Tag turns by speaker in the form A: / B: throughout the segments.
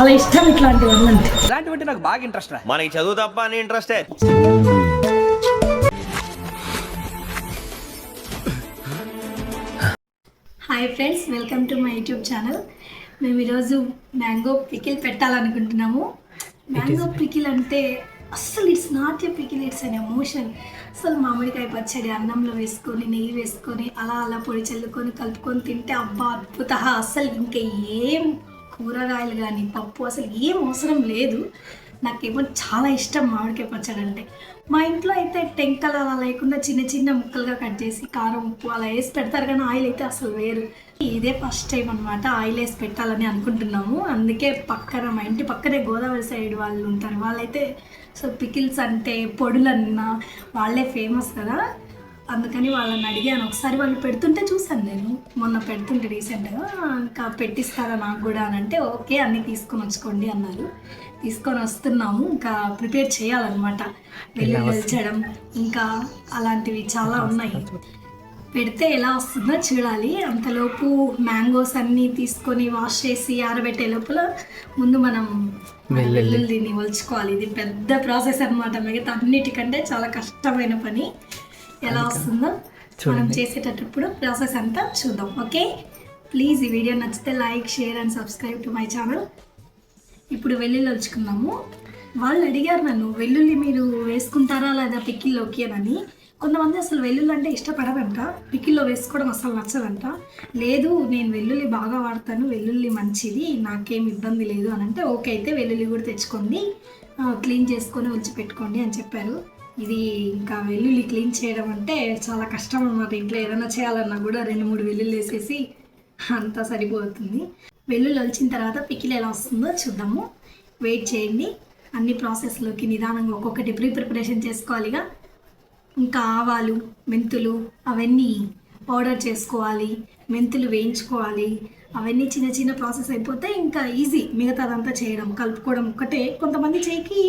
A: చాలా ఇష్టం ఇట్లాంటివన్నీ అంటే.
B: ఇలాంటివంటే నాకు బాగా ఇంట్రెస్ట్ రా.
C: మనకి చదువు తప్ప అని ఇంట్రెస్టే
A: hi friends welcome to my YouTube channel మేము ఈరోజు మ్యాంగో పికిల్ పెట్టాలనుకుంటున్నాము. మ్యాంగో పికిల్ అంటే అస్సలు it's not a pickle it's an emotion అసలు మామిడికాయ పచ్చడి అన్నంలో వేసుకొని నెయ్యి వేసుకొని అలా అలా పొడి చల్లుకొని కలుపుకొని తింటే అబ్బా అద్భుత. అస్సలు ఇంకా ఏం కూరగాయలు కానీ పప్పు అసలు ఏం అవసరం లేదు. నాకేమో చాలా ఇష్టం మామిడికాయ పచ్చడి అంటే. మా ఇంట్లో అయితే టెంకలు అలా లేకుండా చిన్న చిన్న ముక్కలుగా కట్ చేసి కారం ఉప్పు అలా వేసి పెడతారు కానీ ఆయిల్ అయితే అసలు వేరు. ఇదే ఫస్ట్ టైం అనమాట ఆయిల్ వేసి పెట్టాలని అనుకుంటున్నాము. అందుకే పక్కన మా ఇంటి పక్కనే గోదావరి సైడ్ వాళ్ళు ఉంటారు. వాళ్ళైతే సో పికిల్స్ అంటే పొడులన్నా వాళ్ళే ఫేమస్ కదా. అందుకని వాళ్ళని అడిగాను. ఒకసారి వాళ్ళు పెడుతుంటే చూశాను నేను. మొన్న పెడుతుంటే రీసెంట్గా ఇంకా పెట్టిస్తారా నాకు కూడా అని అంటే ఓకే అన్నీ తీసుకొని వచ్చుకోండి అన్నారు. తీసుకొని వస్తున్నాము. ఇంకా ప్రిపేర్ చేయాలన్నమాట. వెళ్ళి వెళ్ళచడం ఇంకా అలాంటివి చాలా ఉన్నాయి. పెడితే ఎలా వస్తుందో చూడాలి. అంతలోపు మ్యాంగోస్ అన్నీ తీసుకొని వాష్ చేసి ఆరబెట్టే లోపల ముందు మనం వెల్లుల్లిని ఒలుచుకోవాలి. ఇది పెద్ద ప్రాసెస్ అన్నమాట. మిగతా అన్నిటికంటే చాలా కష్టమైన పని. ఎలా వస్తుందో మనం చేసేటప్పుడు ప్రాసెస్ అంతా చూద్దాం ఓకే? ప్లీజ్ ఈ వీడియో నచ్చితే like share and subscribe to my channel. ఇప్పుడు వెల్లుల్లి వచ్చుకున్నాము వాళ్ళు అడిగారు నన్ను వెల్లుల్లి మీరు వేసుకుంటారా లేదా పిక్కిల్లోకి? అని కొంతమంది అసలు వెల్లుల్లి అంటే ఇష్టపడరంట. పిక్కిల్లో వేసుకోవడం అసలు నచ్చదంట. లేదు నేను వెల్లుల్లి బాగా వాడతాను. వెల్లుల్లి మంచిది. నాకేం ఇబ్బంది లేదు అని అంటే ఓకే అయితే వెల్లుల్లి కూడా తెచ్చుకోండి. క్లీన్ చేసుకొని వచ్చి పెట్టుకోండి అని చెప్పారు. ఇది ఇంకా వెల్లుల్లి క్లీన్ చేయడం అంటే చాలా కష్టం అన్నమాట. ఇంట్లో ఏదైనా చేయాలన్నా కూడా రెండు మూడు వెల్లుల్లి వేసేసి అంతా సరిపోతుంది. వెల్లుల్లి వచ్చిన తర్వాత పికిల్ ఎలా వస్తుందో చూద్దాము. వెయిట్ చేయండి. అన్ని ప్రాసెస్లోకి నిదానంగా ఒక్కొక్కటి ప్రీ ప్రిపరేషన్ చేసుకోవాలిగా. ఇంకా ఆవాలు మెంతులు అవన్నీ పౌడర్ చేసుకోవాలి మెంతులు వేయించుకోవాలి. అవన్నీ చిన్న చిన్న ప్రాసెస్ అయిపోతే ఇంకా ఈజీ మిగతాదంతా చేయడం కలుపుకోవడం ఒక్కటే. కొంతమంది చేయికి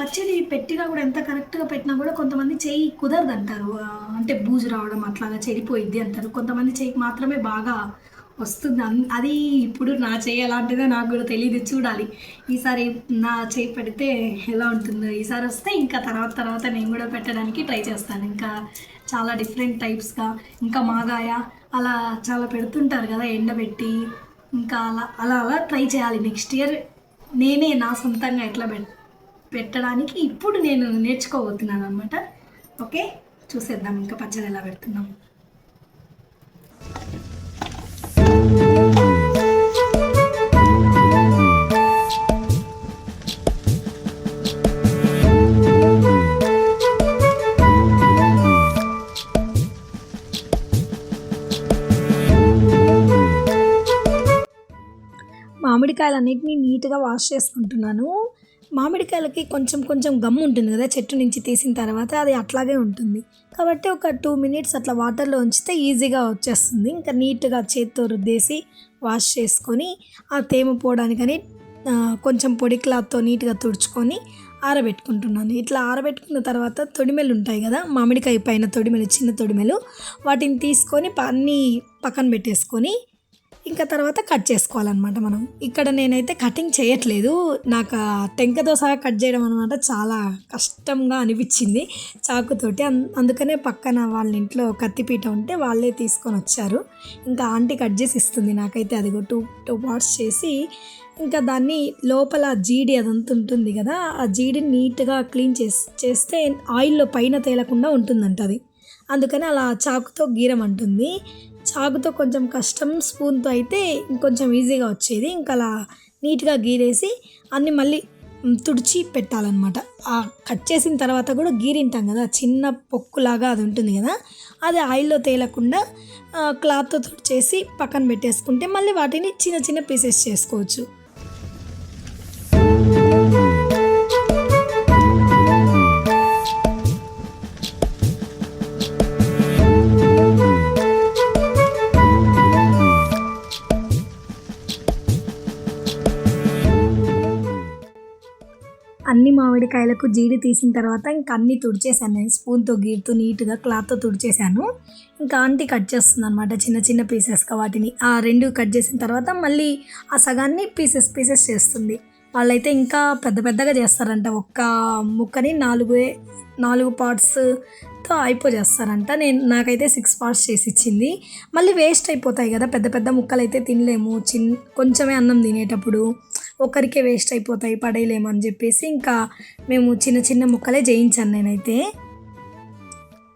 A: పచ్చడి పెట్టినా కూడా ఎంత కరెక్ట్గా పెట్టినా కూడా కొంతమంది చేయి కుదరదు అంటారు అంటే బూజు రావడం అట్లాగా చెడిపోయిద్ది అంటారు. కొంతమంది చేయికి మాత్రమే బాగా వస్తుంది. అన్- అది ఇప్పుడు నా చేయి ఎలాంటిదో నాకు కూడా తెలియదు చూడాలి. ఈసారి నా చేయి పెడితే ఎలా ఉంటుందో. ఈసారి వస్తే ఇంకా తర్వాత తర్వాత నేను కూడా పెట్టడానికి ట్రై చేస్తాను. ఇంకా చాలా డిఫరెంట్ టైప్స్గా ఇంకా మాగాయ అలా చాలా పెడుతుంటారు కదా ఎండబెట్టి. ఇంకా అలా అలా అలా ట్రై చేయాలి. నెక్స్ట్ ఇయర్ నేనే నా సొంతంగా ఎట్లా పెట్ పెట్టడానికి ఇప్పుడు నేను నేర్చుకోబోతున్నాను అనమాట ఓకే? చూసేద్దాం ఇంకా పచ్చడి ఎలా పెడుతున్నాం. మామిడికాయలన్నింటినీ నీట్గా వాష్ చేసుకుంటున్నాను. మామిడికాయలకి కొంచెం కొంచెం గమ్ ఉంటుంది కదా చెట్టు నుంచి తీసిన తర్వాత అది అట్లాగే ఉంటుంది. కాబట్టి ఒక టూ మినిట్స్ అట్లా వాటర్లో ఉంచితే ఈజీగా వచ్చేస్తుంది. ఇంకా నీట్గా చేత్తో రుద్దేసి వాష్ చేసుకొని ఆ తేమ పోవడానికని కొంచెం పొడి క్లాత్తో నీట్గా తుడుచుకొని ఆరబెట్టుకుంటున్నాను. ఇట్లా ఆరబెట్టుకున్న తర్వాత తొడిమెలు ఉంటాయి కదా మామిడికాయ పైన తొడిమెలు చిన్న తొడిమెలు వాటిని తీసుకొని అన్నీ పక్కన పెట్టేసుకొని ఇంకా తర్వాత కట్ చేసుకోవాలన్నమాట మనం. ఇక్కడ నేనైతే కటింగ్ చేయట్లేదు. నాకు ఆ టెంకతో సహా కట్ చేయడం అనమాట చాలా కష్టంగా అనిపించింది చాకుతోటి. అందుకనే పక్కన వాళ్ళ ఇంట్లో కత్తిపీట ఉంటే వాళ్ళే తీసుకొని వచ్చారు. ఇంకా ఆంటీ కట్ చేసి ఇస్తుంది నాకైతే. అదిగో టూ టూ పార్ట్స్ చేసి ఇంకా దాన్ని లోపల జీడి అదంతా ఉంటుంది కదా ఆ జీడిని నీట్గా క్లీన్ చేసి చేస్తే ఆయిల్లో పైన తేలకుండా ఉంటుందంట అది. అందుకని అలా చాకుతో గీరమంటుంది. చాకుతో కొంచెం కష్టం స్పూన్తో అయితే ఇంకొంచెం ఈజీగా వచ్చేది. ఇంకా అలా నీట్గా గీరేసి అన్ని మళ్ళీ తుడిచి పెట్టాలన్నమాట. ఆ కట్ చేసిన తర్వాత కూడా గీరింటాం కదా చిన్న పొక్కులాగా అది ఉంటుంది కదా అది ఆయిల్లో తేలకుండా క్లాత్తో తుడిచేసి పక్కన పెట్టేసుకుంటే మళ్ళీ వాటిని చిన్న చిన్న పీసెస్ చేసుకోవచ్చు. అన్ని జీడి తీసిన తర్వాత ఇంకా అన్నీ తుడిచేసాను నేను స్పూన్తో గీరుతూ నీట్గా క్లాత్తో తుడిచేసాను ఇంకా ఆంటీ కట్ చేస్తుంది అనమాట చిన్న చిన్న పీసెస్గా వాటిని. ఆ రెండు కట్ చేసిన తర్వాత మళ్ళీ ఆ సగాన్ని పీసెస్ పీసెస్ చేస్తుంది. వాళ్ళైతే ఇంకా పెద్ద పెద్దగా చేస్తారంట. ఒక్క ముక్కని నాలుగు నాలుగు పార్ట్స్తో అయిపోజేస్తారంట. నేను నాకైతే సిక్స్ పార్ట్స్ చేసి ఇచ్చింది. మళ్ళీ వేస్ట్ అయిపోతాయి కదా. పెద్ద పెద్ద ముక్కలు అయితే తినలేము. చిన్ కొంచెమే అన్నం తినేటప్పుడు. ఒకరికే వేస్ట్ అయిపోతాయి పడేయలేమని చెప్పేసి ఇంకా మేము చిన్న చిన్న ముక్కలే చేయించాను నేనైతే.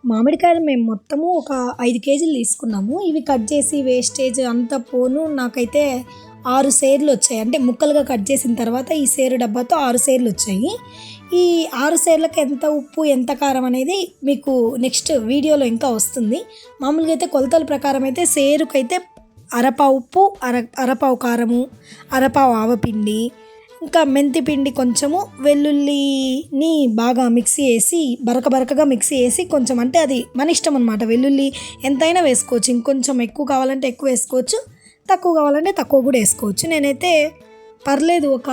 A: మామిడికాయలు మేము మొత్తము ఒక ఐదు కేజీలు తీసుకున్నాము. ఇవి కట్ చేసి వేస్టేజ్ అంతా పోను నాకైతే ఆరు సేర్లు వచ్చాయి. అంటే ముక్కలుగా కట్ చేసిన తర్వాత ఈ సేరు డబ్బాతో ఆరు సేర్లు వచ్చాయి. ఈ ఆరు సేర్లకు ఎంత ఉప్పు ఎంత కారం అనేది మీకు నెక్స్ట్ వీడియోలో ఇంకా వస్తుంది. మామూలుగా అయితే కొలతల ప్రకారం అయితే సేరుకైతే అరపావు ఉప్పు అర అరపావు కారము అరపావు ఆవపిండి ఇంకా మెంతిపిండి కొంచెము వెల్లుల్లిని బాగా మిక్సీ వేసి బరక బరకగా మిక్సీ వేసి కొంచెం అంటే అది మన ఇష్టం అనమాట వెల్లుల్లి ఎంతైనా వేసుకోవచ్చు. ఇంకొంచెం ఎక్కువ కావాలంటే ఎక్కువ వేసుకోవచ్చు. తక్కువ కావాలంటే తక్కువ కూడా వేసుకోవచ్చు. నేనైతే పర్లేదు ఒక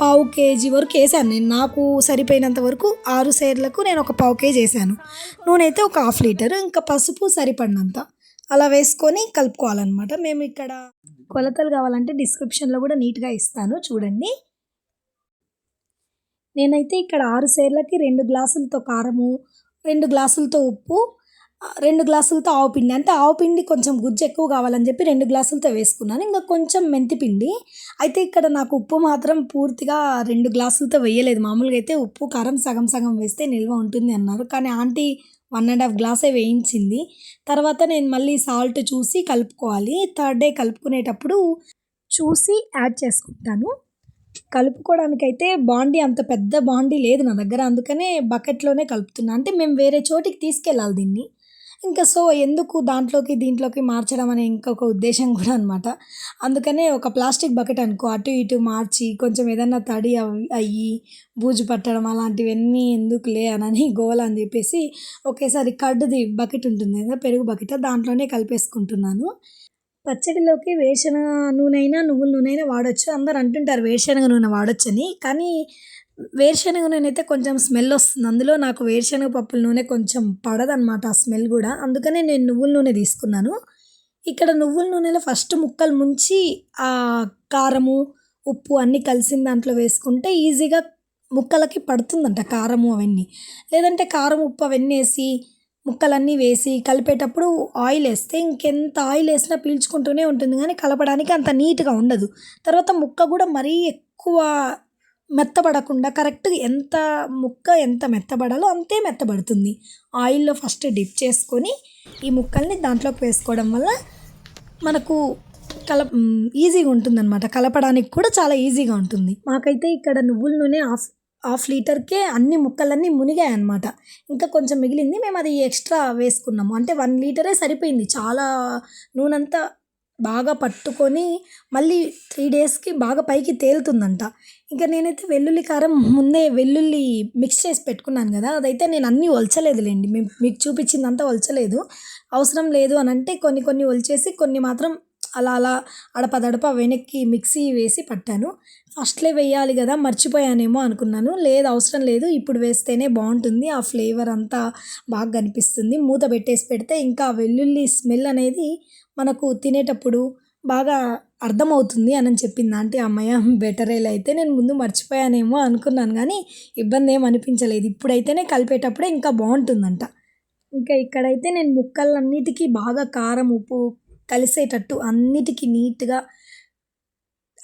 A: పావు కేజీ వరకు వేసాను. నేను నాకు సరిపోయినంత వరకు ఆరు సేర్లకు నేను ఒక పావు కేజీ వేసాను. నూనె అయితే ఒక హాఫ్ లీటర్ ఇంకా పసుపు సరిపడినంత. అలా వేసుకొని కలుపుకోవాలన్నమాట. మేము ఇక్కడ కొలతలు కావాలంటే డిస్క్రిప్షన్లో కూడా నీట్గా ఇస్తాను. చూడండి. నేనైతే ఇక్కడ ఆరు సేర్లకి రెండు గ్లాసులతో కారము రెండు గ్లాసులతో ఉప్పు రెండు గ్లాసులతో ఆవు పిండి. అంటే ఆవు పిండి కొంచెం గుజ్జు ఎక్కువ కావాలని చెప్పి రెండు గ్లాసులతో వేసుకున్నాను. ఇంకా కొంచెం మెంతి పిండి. అయితే ఇక్కడ నాకు ఉప్పు మాత్రం పూర్తిగా రెండు గ్లాసులతో వేయలేదు. మామూలుగా అయితే ఉప్పు కారం సగం సగం వేస్తే నిల్వ ఉంటుంది అన్నారు. కానీ ఆంటీ వన్ అండ్ హాఫ్ గ్లాసే వేయించింది. తర్వాత నేను మళ్ళీ సాల్ట్ చూసి కలుపుకోవాలి. థర్డ్ డే కలుపుకునేటప్పుడు చూసి యాడ్ చేసుకుంటాను. కలుపుకోవడానికైతే బాండీ అంత పెద్ద బాండీ లేదు నా దగ్గర. అందుకనే బకెట్లోనే కలుపుతున్నా. అంటే మేము వేరే చోటికి తీసుకెళ్ళాలి దీన్ని. ఇంకా సో ఎందుకు దాంట్లోకి దీంట్లోకి మార్చడం అనే ఇంకొక ఉద్దేశం కూడా అనమాట అందుకనే ఒక ప్లాస్టిక్ బకెట్ అనుకో అటు ఇటు మార్చి కొంచెం ఏదన్నా తడి అయ్యి బూజు పట్టడం అలాంటివన్నీ ఎందుకులే అనని గోల అని చెప్పేసి ఒకేసారి కడ్డుది బకెట్ ఉంటుంది కదా పెరుగు బకెట్ దాంట్లోనే కలిపేసుకుంటున్నాను. పచ్చడిలోకి వేరుశనగ నూనె అయినా నువ్వుల నూనె అయినా వాడచ్చు. అందరు అంటుంటారు వేరుశనగ నూనె వాడొచ్చని. కానీ వేరుశనగ నూనె అయితే కొంచెం స్మెల్ వస్తుంది. అందులో నాకు వేరుశనగ పప్పుల నూనె కొంచెం పడదనమాట ఆ స్మెల్ కూడా. అందుకనే నేను నువ్వుల నూనె తీసుకున్నాను. ఇక్కడ నువ్వుల నూనెలో ఫస్ట్ ముక్కలు ముంచి ఆ కారము ఉప్పు అన్నీ కలిసిన దాంట్లో వేసుకుంటే ఈజీగా ముక్కలకి పడుతుందంట కారము అవన్నీ. లేదంటే కారం ఉప్పు అవన్నీ వేసి ముక్కలన్నీ వేసి కలిపేటప్పుడు ఆయిల్ వేస్తే ఇంకెంత ఆయిల్ వేసినా పీల్చుకుంటూనే ఉంటుంది. కానీ కలపడానికి అంత నీట్గా ఉండదు. తర్వాత ముక్క కూడా మరీ ఎక్కువ మెత్తబడకుండా కరెక్ట్గా ఎంత ముక్క ఎంత మెత్తబడాలో అంతే మెత్తబడుతుంది. ఆయిల్లో ఫస్ట్ డిప్ చేసుకొని ఈ ముక్కల్ని దాంట్లోకి వేసుకోవడం వల్ల మనకు కల ఈజీగా ఉంటుందన్నమాట. కలపడానికి కూడా చాలా ఈజీగా ఉంటుంది. మాకైతే ఇక్కడ నువ్వుల నూనె హాఫ్ హాఫ్ లీటర్కే అన్ని ముక్కలన్నీ మునిగాయి అనమాట ఇంకా కొంచెం మిగిలింది మేము అది ఎక్స్ట్రా వేసుకున్నాము. అంటే వన్ లీటరే సరిపోయింది. చాలా నూనె అంతా బాగా పట్టుకొని మళ్ళీ త్రీ డేస్కి బాగా పైకి తేలుతుందంట. ఇంకా నేనైతే వెల్లుల్లి కారం ముందే వెల్లుల్లి మిక్స్ చేసి పెట్టుకున్నాను కదా అదైతే నేను అన్నీ ఒలచలేదులేండి. మేము మీకు చూపించిందంతా ఒలచలేదు. అవసరం లేదు అని అంటే కొన్ని కొన్ని ఒలిచేసి కొన్ని మాత్రం అలా అలా అడపదడప వెనక్కి మిక్సీ వేసి పట్టాను. ఫస్ట్లే వేయాలి కదా మర్చిపోయానేమో అనుకున్నాను. లేదు అవసరం లేదు. ఇప్పుడు వేస్తేనే బాగుంటుంది. ఆ ఫ్లేవర్ అంతా బాగా కనిపిస్తుంది. మూత పెట్టేసి పెడితే ఇంకా వెల్లుల్లి స్మెల్ అనేది మనకు తినేటప్పుడు బాగా అర్థమవుతుంది అని చెప్పింది ఆంటీ అమ్మయ్య బెటరేలు అయితే నేను ముందు మర్చిపోయానేమో అనుకున్నాను కానీ ఇబ్బంది ఏం అనిపించలేదు. ఇప్పుడైతేనే కలిపేటప్పుడే ఇంకా బాగుంటుందంట. ఇంకా ఇక్కడైతే నేను ముక్కలన్నిటికీ బాగా కారం ఉప్పు కలిసేటట్టు అన్నిటికీ నీట్గా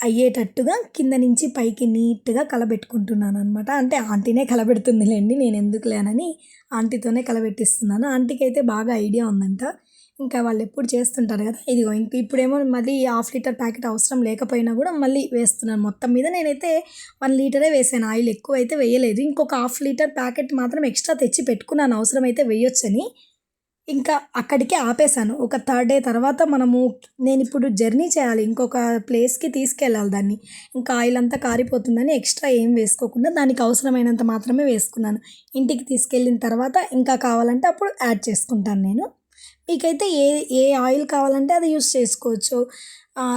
A: అయ్యేటట్టుగా కింద నుంచి పైకి నీట్గా కలబెట్టుకుంటున్నాను అనమాట అంటే ఆంటీనే కలబెడుతుందిలేండి నేను ఎందుకులేనని ఆంటీతోనే కలబెట్టిస్తున్నాను. ఆంటీకి అయితే బాగా ఐడియా ఉందంట. ఇంకా వాళ్ళు ఎప్పుడు చేస్తుంటారు కదా ఇదిగో ఇంక ఇప్పుడేమో మళ్ళీ హాఫ్ లీటర్ ప్యాకెట్ అవసరం లేకపోయినా కూడా మళ్ళీ వేస్తున్నాను. మొత్తం మీద నేనైతే వన్ లీటరే వేసాను. ఆయిల్ ఎక్కువ అయితే వేయలేదు. ఇంకొక హాఫ్ లీటర్ ప్యాకెట్ మాత్రం ఎక్స్ట్రా తెచ్చి పెట్టుకున్నాను. అవసరం అయితే వేయొచ్చని. ఇంకా అక్కడికే ఆపేశాను. ఒక థర్డ్ డే తర్వాత మనము నేను ఇప్పుడు జర్నీ చేయాలి. ఇంకొక ప్లేస్కి తీసుకెళ్ళాలి దాన్ని. ఇంకా ఆయిల్ అంతా కారిపోతుందని ఎక్స్ట్రా ఏం వేసుకోకుండా దానికి అవసరమైనంత మాత్రమే వేసుకున్నాను. ఇంటికి తీసుకెళ్ళిన తర్వాత ఇంకా కావాలంటే అప్పుడు యాడ్ చేసుకుంటాను నేను. మీకైతే ఏ ఏ ఆయిల్ కావాలంటే అది యూస్ చేసుకోవచ్చు.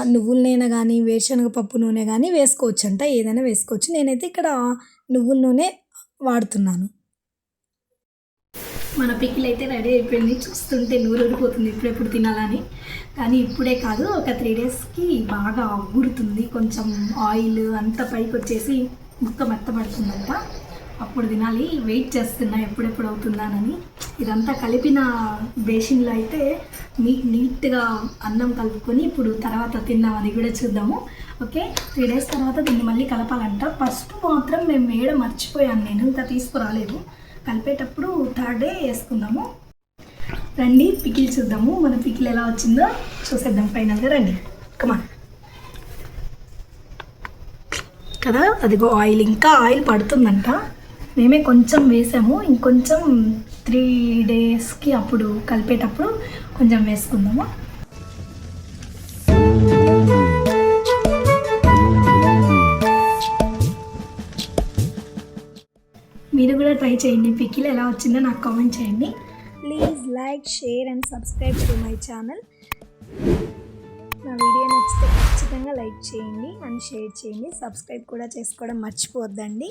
A: నువ్వుల నూనె కానీ వేరుశనగ పప్పు నూనె కానీ వేసుకోవచ్చు అంట ఏదైనా వేసుకోవచ్చు. నేనైతే ఇక్కడ నువ్వుల నూనె
B: వాడుతున్నాను.
A: మన పిక్కిల్ అయితే రెడీ అయిపోయింది. చూస్తుంటే నూరుడిపోతుంది ఎప్పుడెప్పుడు తినాలని. కానీ ఇప్పుడే కాదు ఒక త్రీ డేస్కి బాగా ఊరుతుంది. కొంచెం ఆయిల్ అంతా పైకి వచ్చేసి ముక్క మెత్తబడుతుందంట. అప్పుడు తినాలి. వెయిట్ చేస్తున్నా ఎప్పుడెప్పుడు అవుతుందానని. ఇదంతా కలిపిన బేసిన్లో అయితే నీట్ నీట్గా అన్నం కలుపుకొని ఇప్పుడు తర్వాత తిందాం అది కూడా చూద్దాము. ఓకే? త్రీ డేస్ తర్వాత దీన్ని మళ్ళీ కలపాలంట. ఫస్ట్ మాత్రం మేము వేయడం మర్చిపోయాను నేను. ఇంకా తీసుకురాలేదు. కలిపేటప్పుడు థర్డ్ డే వేసుకుందాము. రండి పికిల్ చూద్దాము. మన పికిల్ ఎలా వచ్చిందో చూసేద్దాం ఫైనల్గా రండి. కమా కదా? అదిగో ఆయిల్. ఇంకా ఆయిల్ పడుతుందంట. మేమే కొంచెం వేసాము. ఇంకొంచెం త్రీ డేస్కి అప్పుడు కలిపేటప్పుడు కొంచెం వేసుకుందాము. ట్రై చేయండి. పికిల్ ఎలా వచ్చిందో నాకు కామెంట్ చేయండి. Please like share and subscribe to my channel నా వీడియో నచ్చితే ఖచ్చితంగా లైక్ చేయండి అండ్ షేర్ చేయండి. సబ్స్క్రైబ్ కూడా చేసుకోవడం మర్చిపోవద్దండి.